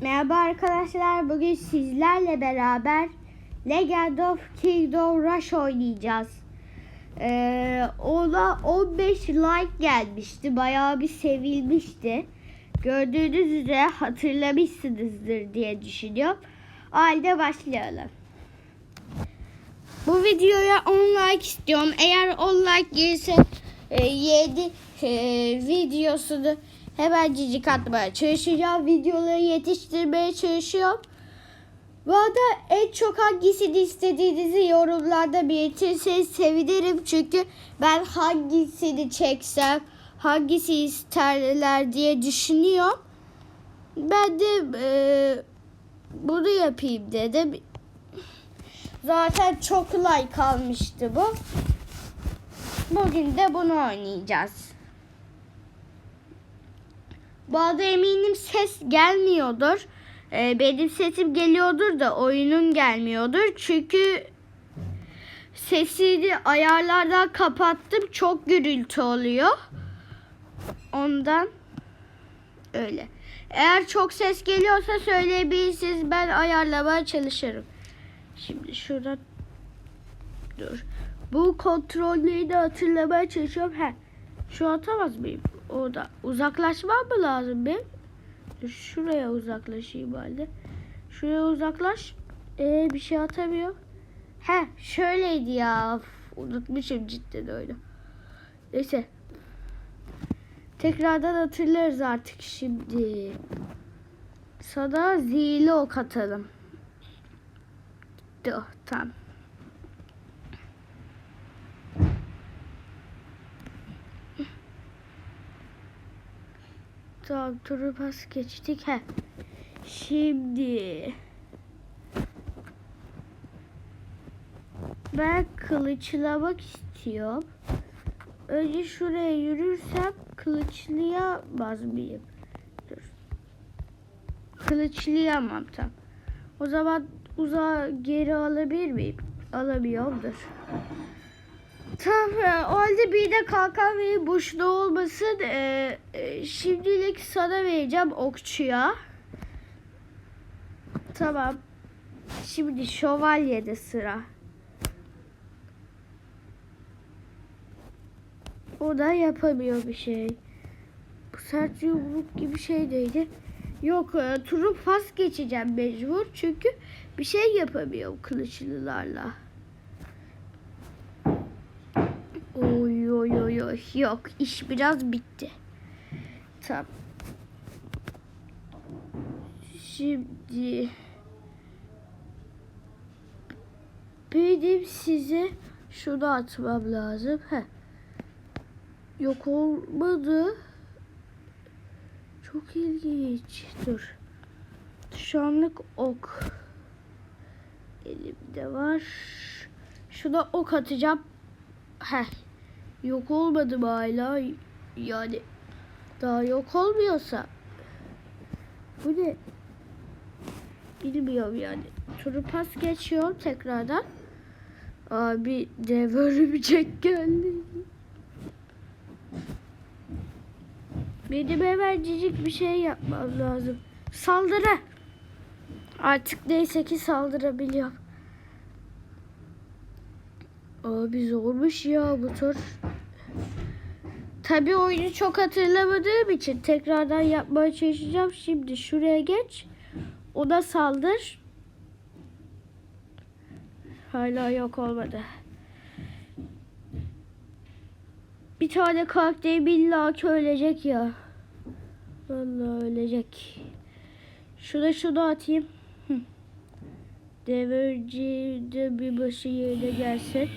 Merhaba arkadaşlar. Bugün sizlerle beraber Legend of Kingdom Rush oynayacağız. Ee, ona 15 like gelmişti. Bayağı bir sevilmişti. Gördüğünüz üzere hatırlamışsınızdır diye düşünüyorum. O halde başlayalım. Bu videoya 10 like istiyorum. Eğer 10 like gelirse 7 videosunu hemen cicik atmaya çalışacağım. Videoları yetiştirmeye çalışıyorum. Bu arada en çok hangisini istediğinizi yorumlarda belirtirseniz sevinirim. Çünkü ben hangisini çeksem, hangisi isterler diye düşünüyorum. Ben de e, bunu yapayım dedim. Zaten çok like almıştı bu. Bugün de bunu oynayacağız. Bu arada eminim ses gelmiyordur. Ee, benim sesim geliyordur da oyunun gelmiyordur. Çünkü sesini ayarlardan kapattım. Çok gürültü oluyor. Ondan öyle. Eğer çok ses geliyorsa söyleyebilirsiniz. Ben ayarlamaya çalışırım. Şimdi şurada dur. Bu kontrolleri de hatırlamaya çalışıyorum. He. Şu atamaz mıyım? Orada uzaklaşmam mı lazım? Dur, Şuraya uzaklaşayım halde. Şuraya uzaklaş. Ee, bir şey atamıyor. He şöyleydi ya. Of, unutmuşum cidden öyle. Neyse. Tekrardan hatırlarız artık şimdi. Sana zihirli ok atalım. Dur, tamam. Tamam turu pas geçtik. He. Şimdi ben kılıçlamak istiyorum. Önce şuraya yürürsem kılıçlayamaz mıyım? Dur. Kılıçlayamam tam. O zaman uzağa geri alabilir miyim? Alamıyorumdur. Tamam o halde bir de kalkan ve boşluğu olmasın. Ee, şimdilik sana vereceğim okçuya. Tamam. Şimdi şövalyede sıra. O da yapamıyor bir şey. Bu sert yumruk gibi şey neydi? Yok e, turu pas geçeceğim mecbur. Çünkü bir şey yapamıyor kılıçlılarla. Oy oy oy. Yok iş biraz bitti. Tamam. Şimdi benim size şunu atmam lazım. Heh. Yok olmadı. Çok ilginç. Dur. Şu anlık ok. Elimde var. Şuna ok atacağım. Heh. Yok olmadı mı hala? Yani daha yok olmuyorsa. Bu ne? Bilmiyorum yani. Turu pas geçiyor tekrardan. Abi dev örümcek geldi. Benim hemen cicik bir şey yapmam lazım. Saldırı. Artık neyse ki saldırabiliyorum. Abi zormuş ya bu tur. Tabii oyunu çok hatırlamadığım için tekrardan yapmaya çalışacağım. Şimdi şuraya geç. Ona saldır. Hala yok olmadı. Bir tane karakterim illa ki ölecek ya. Vallahi ölecek. Şuna şunu atayım. Devirci de bir başı yerine gelsin.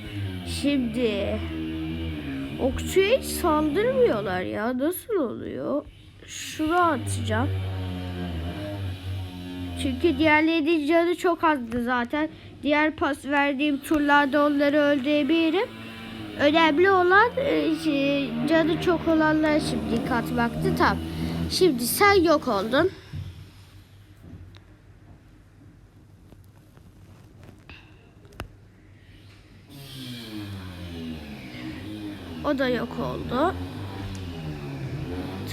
Şimdi okçuya hiç saldırmıyorlar ya. Nasıl oluyor? Şunu atacağım. Çünkü diğerlerinin canı çok azdı zaten. Diğer pas verdiğim turlarda onları öldürebilirim. Önemli olan e, şey, canı çok olanlara şimdi katmaktı. Tamam. Şimdi sen yok oldun. O da yok oldu.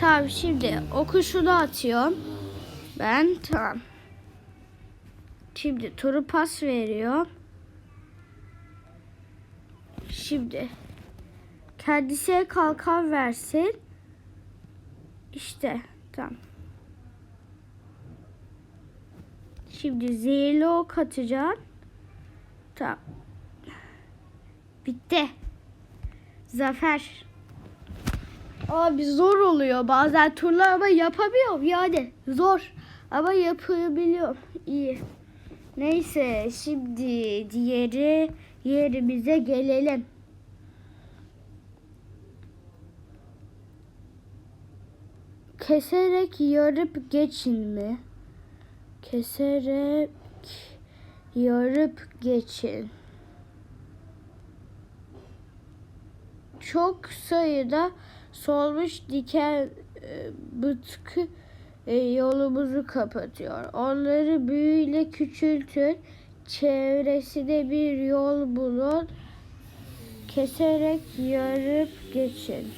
Tamam şimdi oku şunu atıyorum. Ben tamam. Şimdi turu pas veriyor. Şimdi kendisi kalkan versin. İşte tamam. Şimdi zehirli ok atacağım. Tamam. Bitti. Zafer. Abi zor oluyor bazen turlar ama yapamıyorum yani zor ama yapabiliyorum iyi. Neyse şimdi diğeri yerimize gelelim. Keserek yarıp geçin mi? Keserek yarıp geçin. Çok sayıda solmuş diken e, bıtkı e, yolumuzu kapatıyor. Onları büyüyle küçültün. Çevresinde bir yol bulun. Keserek yarıp geçin.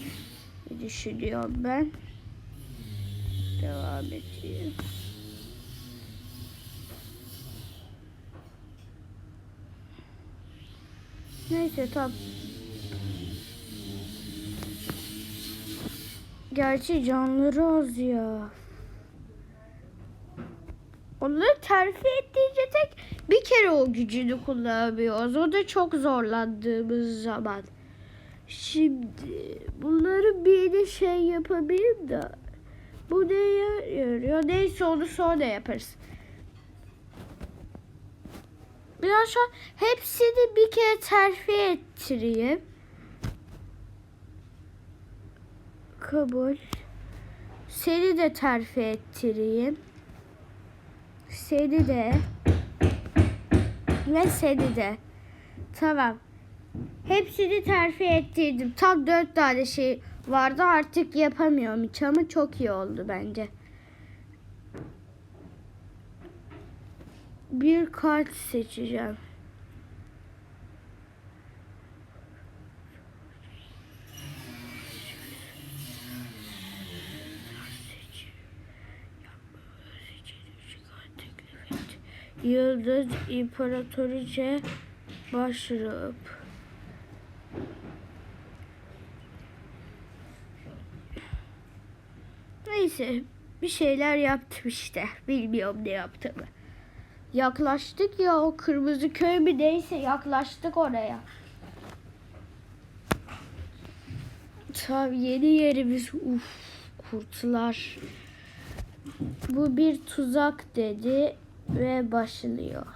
Düşünüyorum ben. Devam edeyim. Neyse tamam. Gerçi canları az ya. Onları terfi ettiğince tek bir kere o gücünü kullanamıyoruz. O da çok zorlandığımız zaman. Şimdi bunları bir de şey yapabilirim de bu neye yarıyor? Neyse onu sonra yaparız. Biraz şu hepsini bir kere terfi ettireyim. Kabul. Seni de terfi ettireyim. Seni de. Ve seni de. Tamam. Hepsini terfi ettirdim. Tam dört tane şey vardı artık yapamıyorum hiç ama çok iyi oldu bence. Bir kart seçeceğim. Yıldız İmparatoriçe başarıp Neyse bir şeyler yaptım işte. Bilmiyorum ne yaptığımı. Yaklaştık ya o kırmızı köy mü neyse yaklaştık oraya. Tabii yeni yerimiz uf kurtlar. Bu bir tuzak dedi ve başlıyor.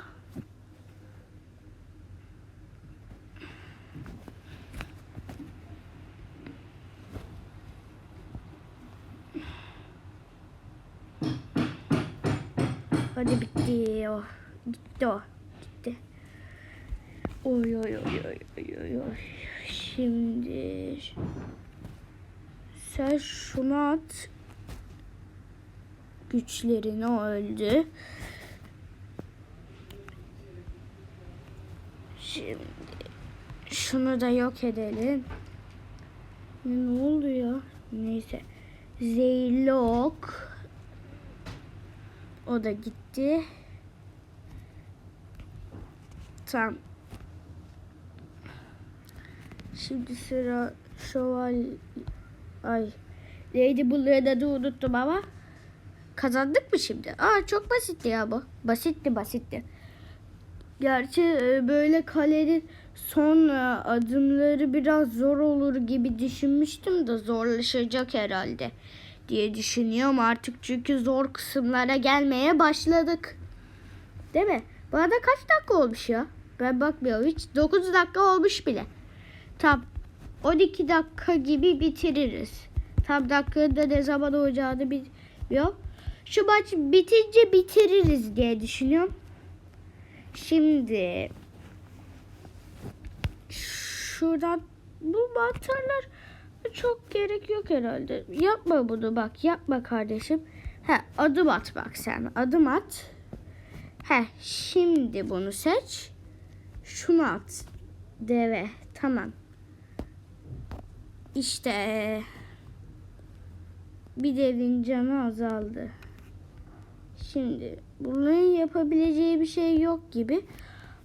Hadi bitti o. Gitti o. Gitti. Oy oy oy oy oy oy. Şimdi sen şunu at. Güçlerini öldü. Şimdi şunu da yok edelim. Ne oldu ya? Neyse. Ok. O da gitti. Tamam. Şimdi sıra şöval... Ay. Neydi bunların adı unuttum ama. Kazandık mı şimdi? Aa çok basitti ya bu. Basitti basitti. Gerçi e, böyle kalenin son e, adımları biraz zor olur gibi düşünmüştüm de zorlaşacak herhalde diye düşünüyorum artık çünkü zor kısımlara gelmeye başladık. Değil mi? Bana da kaç dakika olmuş ya? Ben bakmıyorum hiç. 9 dakika olmuş bile. Tam 12 dakika gibi bitiririz. Tam dakikada ne zaman olacağını bilmiyorum. Şu maç bitince bitiririz diye düşünüyorum. Şimdi şuradan bu mantarlar çok gerek yok herhalde. Yapma bunu bak yapma kardeşim. He adım at bak sen adım at. He şimdi bunu seç. Şunu at. Deve tamam. İşte bir devin canı azaldı. Şimdi bunların yapabileceği bir şey yok gibi.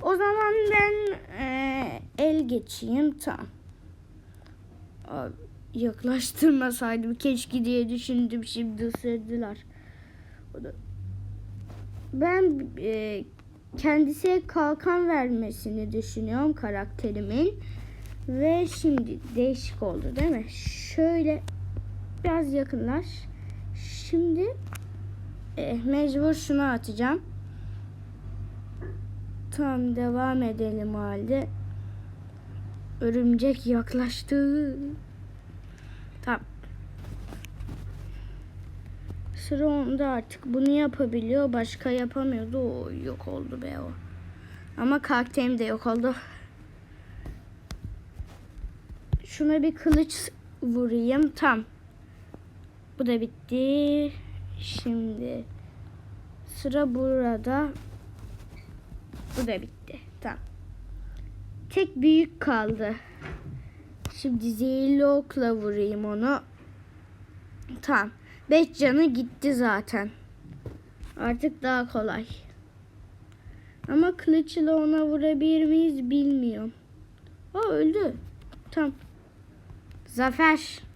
O zaman ben eee, el geçeyim. Abi, yaklaştırmasaydım keşke diye düşündüm. Şimdi ısırdılar. O da- Ben eee, kendisine kalkan vermesini düşünüyorum karakterimin. Ve şimdi değişik oldu değil mi? Şöyle biraz yakınlaş. Şimdi eh, mecbur şunu atacağım. Tamam devam edelim halde. Örümcek yaklaştı. Tamam. Sıra onda artık. Bunu yapabiliyor. Başka yapamıyordu. O yok oldu be o. Ama karakterim de yok oldu. Şuna bir kılıç vurayım. Tam. Bu da bitti. Şimdi sıra burada. Bu da bitti. Tamam. Tek büyük kaldı. Şimdi zehirli okla vurayım onu. Tamam. Beş canı gitti zaten. Artık daha kolay. Ama kılıçla ona vurabilir miyiz bilmiyorum. O öldü. Tamam. Zafer.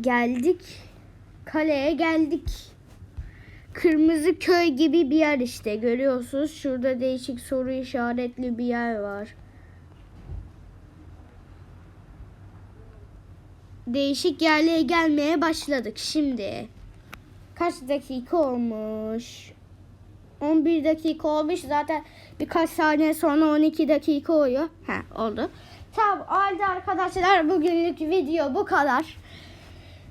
Geldik. Kaleye geldik. Kırmızı köy gibi bir yer işte. Görüyorsunuz şurada değişik soru işaretli bir yer var. Değişik yerlere gelmeye başladık şimdi. Kaç dakika olmuş? 11 dakika olmuş. Zaten birkaç saniye sonra 12 dakika oluyor. Ha oldu. Tamam oldu arkadaşlar. Bugünlük video bu kadar.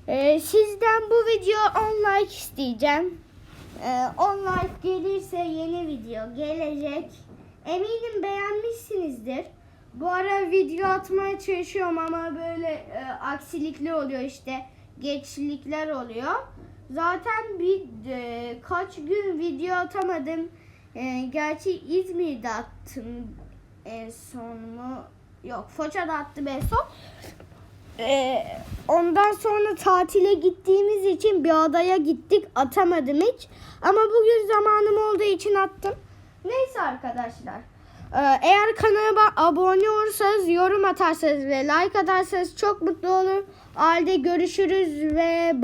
Ee, sizden bu video 10 like isteyeceğim. Ee, 10 like gelirse yeni video gelecek. Eminim beğenmişsinizdir. Bu ara video atmaya çalışıyorum ama böyle e, aksilikler oluyor işte. Geçlikler oluyor. Zaten bir e, kaç gün video atamadım. E, gerçi İzmir'de attım en son mu? Yok Foça'da attım en son. Ee, ondan sonra tatile gittiğimiz için bir adaya gittik. Atamadım hiç. Ama bugün zamanım olduğu için attım. Neyse arkadaşlar. Ee, eğer kanalıma abone olursanız, yorum atarsanız ve like atarsanız çok mutlu olurum. Halde görüşürüz ve bye.